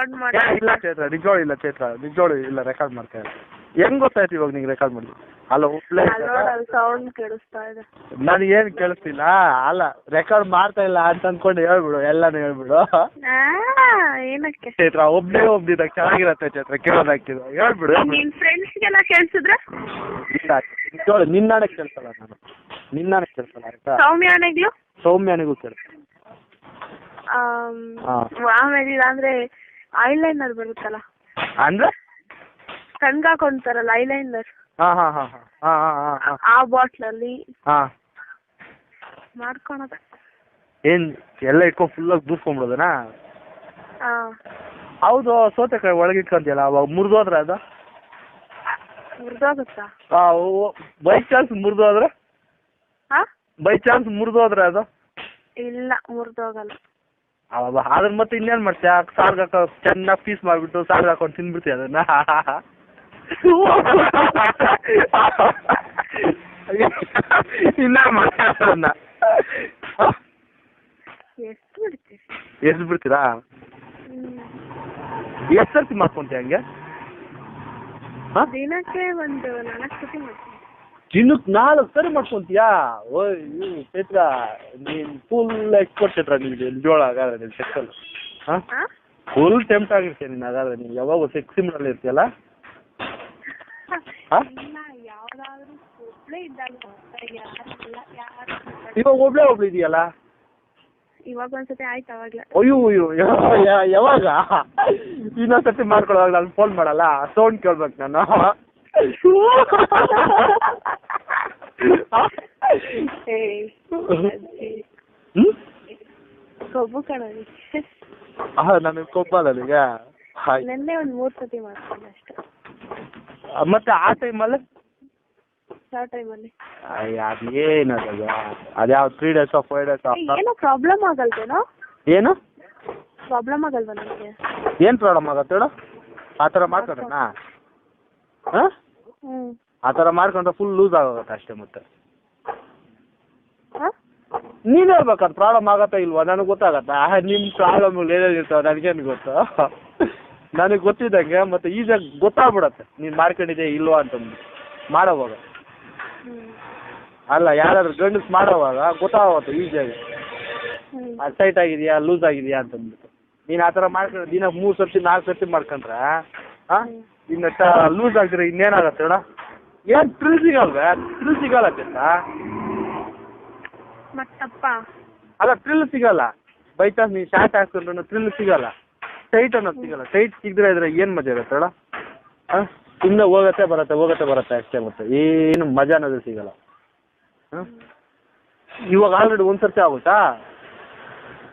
Record ಮಾಡ್ತಾ ಮಾಡಿ ಇಲ್ಲ ಚೈತ್ರ ನಿಜವಾಳು ಇಲ್ಲ ಚೈತ್ರ ನಿಜವಾಳು ಇಲ್ಲ ರೆಕಾರ್ಡ್ ಮಾಡ್ತಾ ಇಲ್ಲ ಹೆಂಗ್ ಗೊತ್ತಾಯ್ತು ಇವಾಗ ನಿಂಗೆ ರೆಕಾರ್ಡ್ ಮಾಡಿ ಅಲ್ಲ ಒಬ್ಳೆ ಸೌಂಡ್ ಕೇಳಿಸ್ತಾ ಇದೆ. ನನಗೆ ಏನು ಕೇಳಿಸ್ತಿಲ್ಲ? ಅಲ್ಲ ರೆಕಾರ್ಡ್ ಮಾಡ್ತಾ ಇಲ್ಲ ಅಂತ ಅನ್ಕೊಂಡು ಹೇಳ್ಬಿಡು ಎಲ್ಲಾನು ಹೇಳ್ಬಿಡು. ಏನಕ್ಕೆ? ಚೈತ್ರ ಒಬ್ನೇ ಒಬ್ನಿದಾಗ ಚೆನ್ನಾಗಿರತ್ತೆ ಚೈತ್ರ ಕೇಳೋದಾಕಿದ್ರು ಹೇಳ್ಬಿಡು. ನಿನ್ ಫ್ರೆಂಡ್ಸ್ಗೆಲ್ಲ ಕೇಳಿಸಿದ್ರೆ? ಇಲ್ಲ ನಿಜವಾಳು ನಿನ್ನಾನೆ ಕೇಳ್ಸಲ್ಲ ನಾನು. ನಿನ್ನಾನೆ ಕೇಳ್ಸಲ್ಲ ಆಯ್ತಾ? ಸೌಮ್ಯನಿಗೂ ಕೇಳ್ಸ ಆಮ್, ಆಮೇಲೆ ಇಲ್ಲಾಂದ್ರೆ ಐಲೈನರ್ ಬರುತ್ತಲ್ಲ. ಅಂದ್ರೆ? ಕಣ್ಗೆ ಹಾಕೊಂತಾರಲ್ಲ ಐಲೈನರ್ ಹಾ ಹಾ ಹಾ ಹಾ ಹಾ ಹಾ ಹಾ ಆ ಬಾಟ್ಲಲ್ಲಿ ಹಾ. ಮಾಡ್ಕೊಳದ. ಏನ್ ಎಲ್ಲ ಇಟ್ಕೊಂಡು ಫುಲ್ ದೂಸ್ಕೊಂಡ್ಬಿಡೋದನಾ? ಹಾ ಹೌದು ಸೌತೆಕಾಯಿ ಒಳಗೆ ಇಟ್ಕೊಂತಿಯಲ್ಲ ಅವಾಗ ಮುರಿದೋದ್ರೆ ಅದು? ಮುರಿದೋಗುತ್ತಾ? ಬೈ ಚಾನ್ಸ್ ಮುರಿದೋದ್ರೆ? ಹಾ ಬೈ ಚಾನ್ಸ್ ಮುರಿದೋದ್ರೆ ಅದು? ಇಲ್ಲ ಮುರಿದೋಗಲ್ಲ. ಅವಾಗ ಅದ್ರ ಮತ್ತೆ ಇನ್ನೇನ್ ಮಾಡ್ತೀಯ ಸಾರ್ಗೆ ಹಾಕೋ ಚೆನ್ನಾಗಿ ಪೀಸ್ ಮಾಡ್ಬಿಟ್ಟು ಸಾರ್ಗೆ ಹಾಕೊಂಡು ತಿನ್ಬಿಡ್ತೀಯ ಅದನ್ನ. ಇನ್ನ ಮಾಡ್ತೀಯ ಅದನ್ನ? ಎಷ್ಟು ಬಿಡ್ತೀರಾ. ಎಷ್ಟು ಸರ್ತಿ ಮಾಡ್ಕೊಂತೀಯ ಹಂಗೆ? ದಿನಕ್ಕೆ ಒಂದು ನಾಲ್ಕು ಸರ್ತಿ ಮಾಡ್ತೀನಿ. ದಿನಕ್ಕೆ ನಾಲ್ಕು ಸರಿ ಮಾಡ್ಕೊಂತೀಯಾ? ಓ ಚೈತ್ರ ನೀನ್ ಫುಲ್ ಎಕ್ಸ್ಪರ್ಟ್ ಚೈತ್ರ ನಿಮ್ಗೆ ಜೋಳ ಹಾಗಾದ್ರೆ ನೀನು ಸೆಕ್ಸಲ್ ಹಾ? ಫುಲ್ ಟೆಂಪ್ಟ್ ಆಗಿರ್ತೀಯ ನೀನು ಹಾಗಾದ್ರೆ ನೀನು ಯಾವಾಗ ಸೆಕ್ಸಿ ಮಾಡಲ್ಲಿ ಇರ್ತೀಯಲ್ಲ? ಇವಾಗ ಒಬ್ಳೆ ಒಬ್ಳು ಇದೆಯಲ್ಲ? ಇವಾಗ ಒಂದ್ಸತಿ ಆಯ್ತು ಅವಾಗ್ಲೇ. ಅಯ್ಯೋ ಅಯ್ಯೋ ಯಾವಾಗ? ಇನ್ನೊಂದ್ಸತಿ ಮಾಡ್ಕೊಳ್ಳೋವಾಗ ನಾನು ಫೋನ್ ಮಾಡಲ್ಲ? ಸೌಂಡ್ ಕೇಳ್ಬೇಕು ನಾನು. ಕೊಬ್ಬು ಕಣ ಹಾಂ ನನಗೆ ಕೊಬ್ಬಲ್ಲ ಹಾಯ್ ನೆನ್ನೆ ಒಂದ್ ಮೂರ್ ಸತಿ ಮಾಡ್ಕೊಂಡೆ ಅಷ್ಟೇ ಮತ್ತೆ ಆ ಟೈಮಲ್ಲಿ ಯಾವ ಟೈಮಲ್ಲಿ ಅಯ್ಯ ಅದೇನದು ಅದ್ಯಾವ ತ್ರೀ ಡೇಸ್ ಫೈವ್ ಡೇಸ್ ಏನೋ ಪ್ರಾಬ್ಲಮ್ ಆಗಲ್ವೇನೋ ಏನು ಪ್ರಾಬ್ಲಮ್ ಆಗಲ್ವಾ ನನಗೆ ಏನು ಪ್ರಾಬ್ಲಮ್ ಆಗತ್ತೆ ಹೇಳು ಆ ಥರ ಹ್ಮ್. ಆ ತರ ಮಾಡ್ಕೊಂಡ್ರೆ ಫುಲ್ ಲೂಸ್ ಆಗೋಗುತ್ತೆ ಅಷ್ಟೇ ಮತ್ತೆ. ನೀನ್ ನೀನು ಹೇಳ್ಬೇಕು ಅದು ಪ್ರಾಬ್ಲಮ್ ಆಗತ್ತಾ ಇಲ್ವಾ? ನನಗೆ ಗೊತ್ತಾಗತ್ತಾ? ನಿಮ್ಮ ಪ್ರಾಬ್ಲಮ್ಗಳು ಏನೇನು ಇರ್ತಾವ? ನನಗೇನು ಗೊತ್ತು? ನನಗೆ ಗೊತ್ತಿದ್ದಂಗೆ ಮತ್ತೆ ಈಸಿಯಾಗಿ ಗೊತ್ತಾಗ್ಬಿಡತ್ತೆ. ನೀನು ಮಾಡ್ಕೊಂಡಿದ್ದೆ ಇಲ್ವಾ ಅಂತಂದು ಮಾಡೋವಾಗ. ಅಲ್ಲ ಯಾರಾದ್ರೂ ಗಂಡಸ್ ಮಾಡೋವಾಗ ಗೊತ್ತಾಗುತ್ತೆ ಈಸಿಯಾಗಿ. ಅದು ಟೈಟ್ ಆಗಿದೆಯಾ ಲೂಸ್ ಆಗಿದೆಯಾ ಅಂತಂದ್ಬಿಟ್ಟು ನೀನು ಆ ಥರ ಮಾಡ್ಕೊಂಡು ದಿನ ಮೂರು ಸರ್ತಿ ನಾಲ್ಕು ಸರ್ತಿ ಮಾಡ್ಕೊಂಡ್ರೆ ಹಾಂ ಇನ್ನು ಲೂಸ್ ಆಗಿದ್ರೆ ಇನ್ನೇನಾಗತ್ತೆ ಅಣ್ಣ? ಏನ್ ಥ್ರಿಲ್ ಸಿಗಲ್ವೇ? ಥ್ರಿಲ್ ಸಿಗಲ್ಲ ಮತ್ತಪ್ಪ? ಅಲ್ಲ ಥ್ರಿಲ್ ಸಿಗಲ್ಲ. ಬೈ ಚಾನ್ಸ್ ನೀವು ಶಾರ್ಟ್ ಹಾಕ್ಕೊಂಡ್ರು ಥ್ರಿಲ್ ಸಿಗಲ್ಲ. ಟೈಟ್ ಅನ್ನೋದು ಸಿಗಲ್ಲ. ಟೈಟ್ ಸಿಗದ್ರೆ ಇದ್ರೆ ಏನು ಮಜಾ ಇರುತ್ತೆ ಅಣ್ಣ? ಹಾಂ ಸುಮ್ಮನೆ ಹೋಗತ್ತೆ ಬರುತ್ತೆ ಹೋಗತ್ತೆ ಬರುತ್ತೆ ಅಷ್ಟೇ ಮತ್ತೆ. ಏನು ಮಜಾ ಅನ್ನೋದು ಸಿಗಲ್ಲ. ಹಾಂ ಇವಾಗ ಆಲ್ರೆಡಿ ಒಂದು ಸರ್ತಿ ಆಗುತ್ತಾ?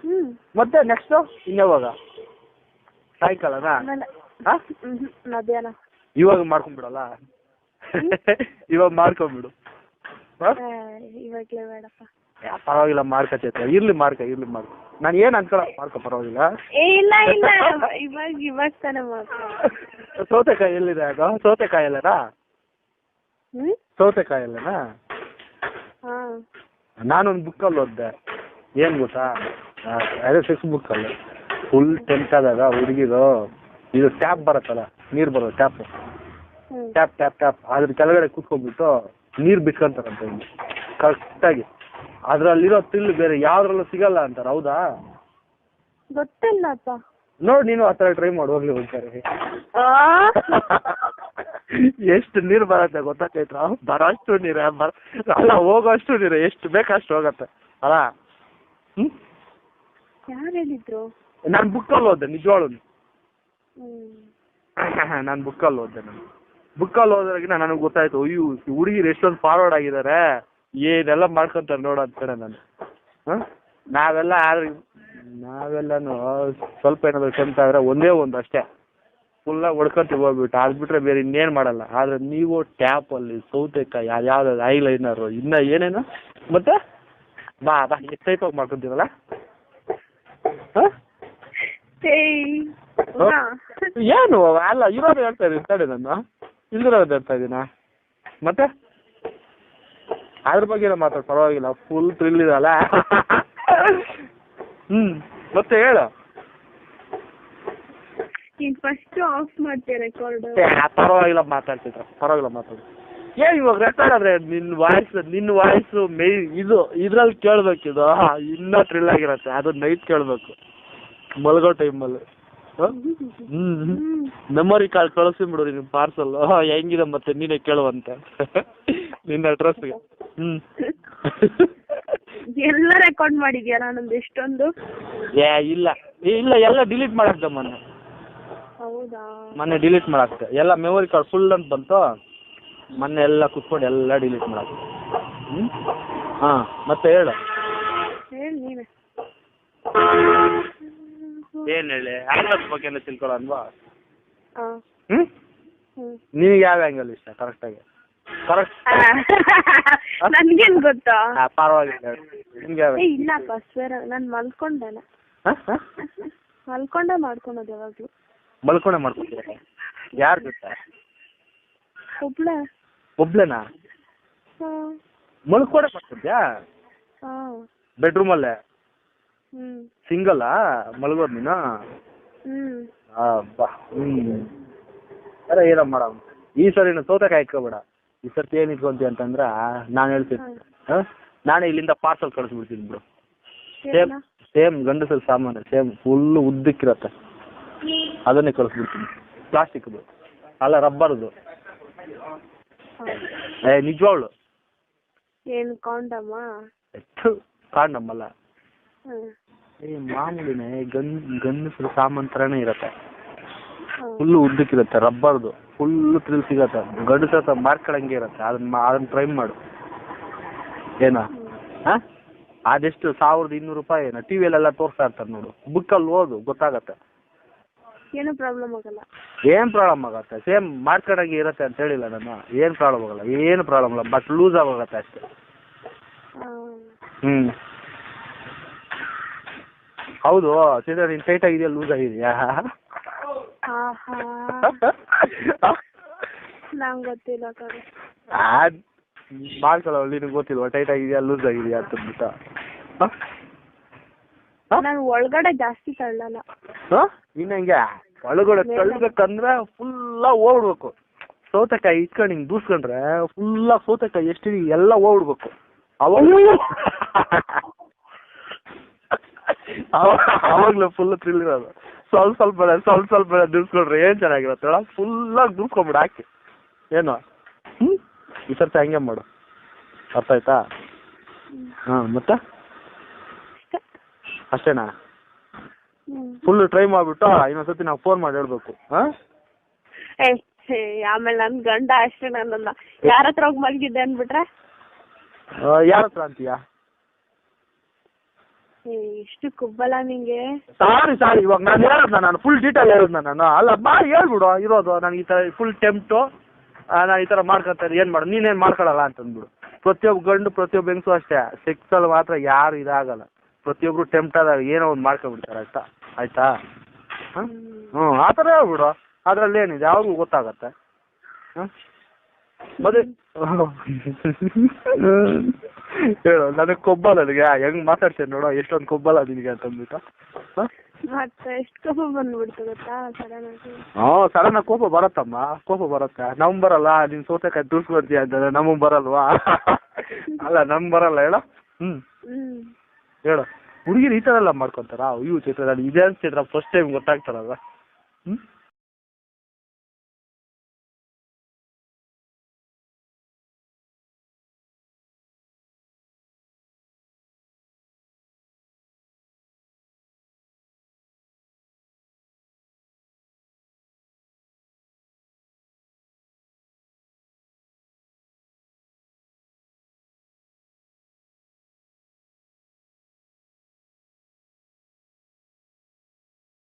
ಹ್ಮ್. ಮತ್ತೆ ನೆಕ್ಸ್ಟು ಇನ್ಯಾವಾಗ ಸಾಯಂಕಾಲನಾ? ಹ್ಮ್ ಮಧ್ಯಾಹ್ನ. ಇವಾಗ ಮಾಡ್ಕೊಂಡ್ಬಿಡಲ್ಲ? ಇವಾಗ ಮಾಡ್ಕೊಂಬಿಡು ಇವಾಗ್ಲೇ ಬೇಡಪ್ಪ ಪರವಾಗಿಲ್ಲ ಮಾಡ್ಕಚೈತೆ ಇರ್ಲಿ ಮಾರ್ಕ ಇರ್ಲಿ ಮಾರ್ಕ. ನಾನು ಏನು ಅನ್ಕೊಳ ಮಾರ್ಕ ಪರವಾಗಿಲ್ಲ. ಇಲ್ಲ ಇಲ್ಲ. ಇವಾಗ ಇವಾಗ ತಾನೇ ಸೌತೆಕಾಯಿ ಎಲ್ಲಿದೆ ಅದು? ಸೌತೆಕಾಯಿ ಎಲ್ಲನಾ? ಸೌತೆಕಾಯಿ ಎಲ್ಲನಾ? ಹಾ. ನಾನೊಂದು ಬುಕ್ಕಲ್ಲಿ ಓದ್ದೆ. ಏನು ಗೊತ್ತಾ? ಅದೇ ಸಿಕ್ಸ್ ಬುಕ್ಕಲ್ಲಿ ಫುಲ್ ಟೆಂತ್ ಆದಾಗ ಹುಡುಗಿದು. ಇದು ಟ್ಯಾಪ್ ಬರುತ್ತಲ್ಲ ನೀರು ಬರೋದು ಟ್ಯಾಪ್ ಟ್ಯಾಪ್ ಟ್ಯಾಪ್ ಟ್ಯಾಪ್ ಅದ್ರ ಕೆಳಗಡೆ ಕುತ್ಕೊಂಡ್ಬಿಟ್ಟು ನೀರು ಬಿಟ್ಕೊಂತಾರಂತೆ ಇಲ್ಲಿ. ಕರೆಕ್ಟಾಗಿ ಅದ್ರಲ್ಲಿರೋ ತಿಲ್ ಬೇರೆ ಯಾವ್ದ್ರಲ್ಲೂ ಸಿಗಲ್ಲ ಅಂತಾರೆ ಹೌದಾ? ಗೊತ್ತಿಲ್ಲಪ್ಪ. ನೋಡಿ ನೀನು ಆ ಥರ ಟ್ರೈ ಮಾಡಿ ಹೋಗ್ಲಿ ಒಂದ್ಸರಿ ಎಷ್ಟು ನೀರು ಬರತ್ತೆ ಗೊತ್ತಾ ಚೈತ್ರ? ಬರೋಷ್ಟು ನೀರ ಬರ ಅಲ್ಲ ಹೋಗೋಷ್ಟು ನೀರ ಎಷ್ಟು ಬೇಕಷ್ಟು ಹೋಗತ್ತೆ ಅಲ್ಲ? ಹ್ಮ್? ಯಾರು ಹೇಳಿದ್ರು? ನಾನು ಬುಕ್ಕಲ್ಲಿ ಹೋದೆ ನಿಜವಾಳು ನಾನು ಬುಕ್ಕಲ್ಲಿ ಓದ್ದೆ ನಾನು. ಬುಕ್ಕಲ್ಲಿ ಓದೋದ್ರಾಗಿನ ನನಗೆ ಗೊತ್ತಾಯ್ತು ಅಯ್ಯೋ ಹುಡುಗಿರು ಎಷ್ಟೊಂದು ಫಾರ್ವರ್ಡ್ ಆಗಿದ್ದಾರೆ ಏನೆಲ್ಲ ಮಾಡ್ಕೊಂತಾರೆ ನೋಡು ಅಂತ ಕಡೆ ನಾನು. ಹಾಂ? ನಾವೆಲ್ಲ ಆದ್ರೆ ನಾವೆಲ್ಲನೂ ಸ್ವಲ್ಪ ಏನಾದ್ರು ಕೆಮ್ತಾ ಇದ್ರೆ ಒಂದೇ ಒಂದು ಅಷ್ಟೇ. ಫುಲ್ಲಾಗಿ ಹೊಡ್ಕೊಂತೀವಿ ಹೋಗ್ಬಿಟ್ಟು ಅದು ಬೇರೆ ಇನ್ನೇನು ಮಾಡಲ್ಲ. ಆದ್ರೆ ನೀವು ಟ್ಯಾಪಲ್ಲಿ ಸೌತೆಕಾಯಿ ಯಾವ್ದು ಐ ಲೈನರ್ ಇನ್ನ ಏನೇನು? ಮತ್ತೆ? ಬಾ ಬಾ ಎಷ್ಟು ಹಾಂ? ಏಯ್ ಪುನಃ? ಏನು ಅಲ್ಲ ಇರೋದು ಹೇಳ್ತಾ ಇದ್ದೀನಿ ತಡಿ ನಾನು. ಇಲ್ದಿರೋದು ಹೇಳ್ತಾ ಇದ್ದೀನಾ? ಮತ್ತೆ? ಅದ್ರ ಬಗ್ಗೆ ಮಾತಾಡ ಪರವಾಗಿಲ್ಲ ಫುಲ್ ಥ್ರಿಲ್ ಇದಲ್ಲ ಹ್ಮ್ ಮತ್ತೆ ಹೇಳು. ಫಸ್ಟ್ ಆಫ್ ಮಾಡ್ತೀಯ ರೆಕಾರ್ಡ್ ಪರವಾಗಿಲ್ಲ ಮಾತಾಡ್ತಿದ್ರ ಪರವಾಗಿಲ್ಲ ಮಾತಾಡು. ಏ ಇವಾಗ ರೆಕಾರ್ಡ್ ಆದ್ರೆ ನಿನ್ನ ವಾಯ್ಸ್ ನಿನ್ನ ವಾಯ್ಸ್ ಮೇ ಇದು ಇದ್ರಲ್ಲಿ ಕೇಳ್ಬೇಕಿದು ಇನ್ನ ಥ್ರಿಲ್ ಆಗಿರತ್ತೆ. ಅದು ನೈಟ್ ಕೇಳ್ಬೇಕು. ಮಲ್ಗೋ ಟೈಮಲ್ಲಿ ಹ್ಮ್ ಮೆಮೊರಿ ಕಾರ್ಡ್ ಕಳಿಸ್ಬಿಡು ನಿಮ್ಮ ಪಾರ್ಸಲ್ ಹೆಂಗಿದೆ ಮತ್ತೆ ನೀನೇ ಕೇಳುವಂತೆ ನಿನ್ನ ಅಡ್ರೆಸ್ಗೆ ಹ್ಮ್. ಎಲ್ಲ ರೆಕಾರ್ಡ್ ಮಾಡಿದ್ಯಾ ನಾನೊಂದು ಎಷ್ಟೊಂದು? ಏ ಇಲ್ಲ. ಏ, ಇಲ್ಲ ಎಲ್ಲ ಡಿಲೀಟ್ ಮಾಡಾಕ್ದೆ ಮೊನ್ನೆ. ಹೌದಾ? ಮೊನ್ನೆ ಡಿಲೀಟ್ ಮಾಡಾಕ್ದೆ. ಎಲ್ಲ ಮೆಮೊರಿ ಕಾರ್ಡ್ ಫುಲ್ ಅಂತ ಬಂತು. ಮೊನ್ನೆ ಎಲ್ಲ ಕುತ್ಕೊಂಡು ಎಲ್ಲ ಡಿಲೀಟ್ ಮಾಡಾಕ್ದೆ. ಹ್ಮ್? ಹಾಂ ಮತ್ತೆ ಹೇಳಿ ನೀನೆ ಏನು ಹೇಳಿ? ಆಂಗಲ್ಸ್ ಬಗ್ಗೆ ಅಲ್ವಾ ಹಾ ಹ್ಮ್? ನಿನಗೆ ಯಾವ ಆಂಗಲ್ ಇಷ್ಟ ಕರೆಕ್ಟಾಗಿ ಕರೆಕ್ಟ್ ನನ್ಗೇನ್ ಗೊತ್ತಾ? ಪರವಾಗಿಲ್ಲ. ನಿಮ್ಗೆ ಯಾವ ಏ ಇಲ್ಲಪ್ಪ ನಾನು ನಾನ್ ಮಲ್ಕೊಂಡೆನ. ಮಲ್ಕೊಂಡೆ ಮಾಡ್ಕೊಳೋದು ಯಾವಾಗ್ಲೂ. ಮಲ್ಕೊಂಡೆ ಮಾಡ್ಕೊತೀರ ಯಾರ ಜೊತೆ ಒಬ್ಳೆ ಒಬ್ಳೆನಾ ಮಲ್ಕೊಂಡೆ ಮಾಡ್ಕೊತ್ಯಾ ಹಾ. ಬೆಡ್ರೂಮಲ್ಲೇ ಹ್ಮ್ ಸಿಂಗಲ್ಲಾ ಮಲಗೋದ್ ನೀನು ಹ್ಮ್. ಬಾ ಹ್ಞೂ ಅರೆ ಏನೋ ಮಾಡಮ್. ಈ ಸರಿ ನೀನು ಸೌತೆಕಾಯಿ ಇಟ್ಕೋಬೇಡ ಈ ಸರ್ತಿ ಏನ್ ಇಟ್ಕೊಂತಿ ಅಂತಂದ್ರೆ ನಾನು ಹೇಳ್ತೀನಿ. ಹಾಂ? ನಾನೇ ಇಲ್ಲಿಂದ ಪಾರ್ಸಲ್ ಕಳಿಸ್ಬಿಡ್ತೀನಿ ಬಿಡು. ಸೇಮ್ ಸೇಮ್ ಗಂಡಸರ ಸಾಮಾನು ಸೇಮ್ ಫುಲ್ ಉದ್ದಕ್ಕಿರತ್ತೆ. ಅದನ್ನೇ ಕಳಿಸ್ಬಿಡ್ತೀನಿ. ಪ್ಲಾಸ್ಟಿಕ್ದು ಅಲ್ಲ ರಬ್ಬರ್ದು. ಏ ನಿಜವಾಗ್ಲು. ಏನು ಕಾಂಡಮ್ಮ? ಕಾಂಡಮ್ಮಲ್ಲ. ಏ ಮಾಮೂಲಿನೇ ಗನ್ ಗನ್ ಸಾಮಾನ್ ಥರನೇ ಇರತ್ತೆ. ಫುಲ್ ಉದ್ದಕ್ಕಿರತ್ತೆ ರಬ್ಬರ್ದು. ಫುಲ್ ಥ್ರಿಲ್ ಸಿಗತ್ತೆ ಗಂಡು ಹತ್ರ ಮಾರ್ಕೊಳಂಗೆ ಇರುತ್ತೆ. ಅದನ್ನ ಅದನ್ನ ಟ್ರೈ ಮಾಡು. ಏನ? ಹಾಂ? ಅದೆಷ್ಟು? ಸಾವಿರದ ಇನ್ನೂರು ರೂಪಾಯಿ ಏನೋ? ಟಿ ವಿಯಲ್ಲೆಲ್ಲ ತೋರಿಸ್ತಾ ಇರ್ತಾರೆ ನೋಡು. ಬುಕ್ಕಲ್ಲಿ ಓದು ಗೊತ್ತಾಗತ್ತೆ. ಏನು ಪ್ರಾಬ್ಲಮ್ ಆಗಲ್ಲ. ಏನು ಪ್ರಾಬ್ಲಮ್ ಆಗತ್ತೆ? ಸೇಮ್ ಮಾಡ್ಕೊಳಂಗೆ ಇರುತ್ತೆ ಅಂತ ಹೇಳಿಲ್ಲ ನಾನು. ಏನು ಪ್ರಾಬ್ಲಮ್ ಆಗಲ್ಲ? ಏನು ಪ್ರಾಬ್ಲಮ್ ಇಲ್ಲ ಬಟ್ ಲೂಸ್ ಆಗೋಗತ್ತೆ ಅಷ್ಟೇ. ಹ್ಮ್. ಹ್ಞೂ ಹೌದು ಚಿತ್ರ ನೀನ್ ಟೈಟ್ ಆಗಿದೆಯಾ ಲೂಸ್ ಆಗಿದೆಯಾ? ನಂಗ್ ಗೊತ್ತಿಲ್ಲ ಕಣೆ ಅದ್ ಮಾಡ್ಕೊಳ್ಳೋ ನಿನಗೆ ಗೊತ್ತಿಲ್ವಾ ಟೈಟ್ ಆಗಿದೆಯಾ ಲೂಸ್ ಆಗಿದೆಯಾ ಅಂತ ಅಂದ್ಬಿಟ್ಟು. ನಾನು ಒಳಗಡೆ ಜಾಸ್ತಿ ತಳ್ಳಲ್ಲ. ಇನ್ನು ಹೆಂಗೆ ಒಳಗಡೆ ತಳ್ಳಬೇಕಂದ್ರೆ ಫುಲ್ಲಾ ಓಡ್ಬೇಕು. ಸೌತೆಕಾಯಿ ಇಟ್ಕೊಂಡು ಹಿಂಗ್ ದೂಸ್ಕೊಂಡ್ರೆ ಫುಲ್ ಸೌತೆಕಾಯಿ ಎಷ್ಟು ಎಲ್ಲ ಓಡ್ಬೇಕು. ಅವಾಗ- ಅವಾಗ್ಲೂ ಫುಲ್ ಥ್ರಿಲ್ ಇರೋದು. ಸ್ವಲ್ಪ ಸ್ವಲ್ಪ ಸ್ವಲ್ಪ ಸ್ವಲ್ಪ ದುಡ್ಸ್ಕೊಡ್ರಿ ಏನ್ ಚೆನ್ನಾಗಿರುತ್ತೆ ಹೇಳ? ಫುಲ್ ಆಗಿ ಹಾಕಿ. ಏನು? ಹ್ಮ್? ಈ ಸರ್ತಿ ಹಂಗೆ ಮಾಡು. ಅರ್ಥ ಆಯ್ತಾ? ಹಾ ಮತ್ತೆ? ಅಷ್ಟೇನಾ? ಫುಲ್ ಟ್ರೈ ಮಾಡ್ಬಿಟ್ಟು ಇನ್ನೊಂದ್ಸತಿ ನಾವು ಫೋನ್ ಮಾಡಿ ಹೇಳ್ಬೇಕು. ಹಾ? ಆಮೇಲೆ ನನ್ ಗಂಡ ಅಷ್ಟೇ ನನ್ನ ಯಾರ ಹತ್ರ ಹೋಗಿ ಮಲಗಿದ್ದೆ ಅಂದ್ಬಿಟ್ರೆ? ಯಾರ ಹತ್ರ ಅಂತೀಯಾ? ಇಷ್ಟು ಕುಬ್ಬಲ ನಿಂಗೆ? ಸಾರಿ ಸಾರಿ ಇವಾಗ ನಾನು ಹೇಳೋದ್ನ ನಾನು ಫುಲ್ ಡೀಟೇಲ್ ಹೇಳೋದ್ನ ನಾನು ಅಲ್ಲ ಬಾ ಹೇಳ್ಬಿಡು ಇರೋದು ನನಗೆ ಈ ತರ ಫುಲ್ ಟೆಂಪ್ಟು ನಾನು ಈ ಥರ ಮಾಡ್ಕೊತಾರೆ ಏನು ಮಾಡು ನೀನೇನು ಮಾಡ್ಕೊಳಲ್ಲ ಅಂತಂದ್ಬಿಡು. ಪ್ರತಿಯೊಬ್ಬ ಗಂಡು ಪ್ರತಿಯೊಬ್ಬ ಹೆಂಗಸು ಅಷ್ಟೇ ಸೆಕ್ಸಲ್ಲಿ ಮಾತ್ರ ಯಾರು ಇದಾಗಲ್ಲ. ಪ್ರತಿಯೊಬ್ರು ಟೆಂಪ್ಟ್ ಆದಾಗ ಏನೋ ಒಂದು ಮಾಡ್ಕೊಬಿಡ್ತಾರೆ ಆಯ್ತಾ? ಆಯ್ತಾ? ಹ್ಮ್ ಹ್ಞೂ ಆ ಥರ ಹೇಳ್ಬಿಡು ಅದರಲ್ಲಿ ಏನಿದೆ ಅವ್ರಿಗೂ ಗೊತ್ತಾಗತ್ತೆ. ಹ್ಮ್. ಮದುವೆ ಹೇಳು ನನಗೆ ಕೊಬ್ಬಲ್ಲ ನನಗೆ. ಹೆಂಗ್ ಮಾತಾಡ್ತೀನಿ ನೋಡೋ ಎಷ್ಟೊಂದು ಕೊಬ್ಬಲ್ಲ ನಿನಗೆ ಅಂತ ಅಂದ್ಬಿಟ್ಟು. ಮತ್ತೆ ಎಷ್ಟು ಕೋಪ ಬಂದ್ಬಿಡ್ತು ಗೊತ್ತಾ? ಸಡನ್ ಆಗಿ. ಹ್ಞೂ ಸಡನ್ ಕೋಪ ಬರತ್ತಮ್ಮ. ಕೋಪ ಬರುತ್ತೆ. ನಮ್ ಬರಲ್ಲ ನೀನ್ ಸೋತೆಕಾಯಿ ಬರ್ತೀಯ ಅಂತಂದ್ರೆ ನಮಗ್ ಬರಲ್ವಾ? ಅಲ್ಲ ನಮ್ ಬರಲ್ಲ ಹೇಳ. ಹ್ಮ್. ಹ್ಮ್. ಹೇಳು. ಹುಡುಗಿರು ಈ ತರ ಎಲ್ಲ ಮಾಡ್ಕೊಂತಾರ? ಇವು ಚಿತ್ರ ಇದೇ ಚಿತ್ರ ಫಸ್ಟ್ ಟೈಮ್ ಗೊತ್ತಾಗ್ತಾರಲ್ಲ ಹ್ಮ್?